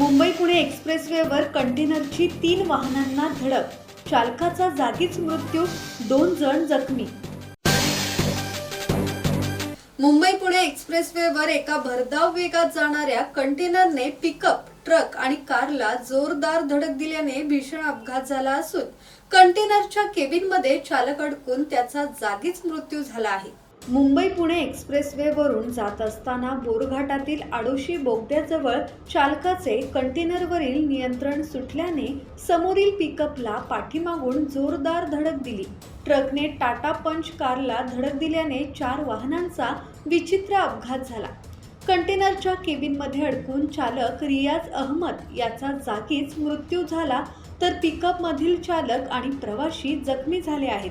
मुंबई पुणे एक्सप्रेसवेवर कंटेनरची तीन वाहनांना धडक. चालकाचा जागीच मृत्यू दोन जण जखमी. मुंबई पुणे एक्सप्रेसवेवर एका भरधाव वेगात जाणाऱ्या कंटेनरने पिकअप ट्रक आणि कारला जोरदार धडक दिल्याने भीषण अपघात झाला असून कंटेनरच्या केबिनमध्ये चालक अडकून त्याचा जागीच मृत्यू झाला आहे. मुंबई पुणे एक्सप्रेसवेवरून जात असताना बोरघाटातील आडोशी बोगद्याजवळ चालकाचे कंटेनरवरील नियंत्रण सुटल्याने समोरील पिकअपला पाठीमागून जोरदार धडक दिली. ट्रकने टाटा पंच कारला धडक दिल्याने चार वाहनांचा विचित्र अपघात झाला. कंटेनरच्या केबिनमध्ये अडकून चालक रियाज अहमद याचा जागीच मृत्यू झाला तर पिकअपमधील चालक आणि प्रवाशी जखमी झाले आहेत.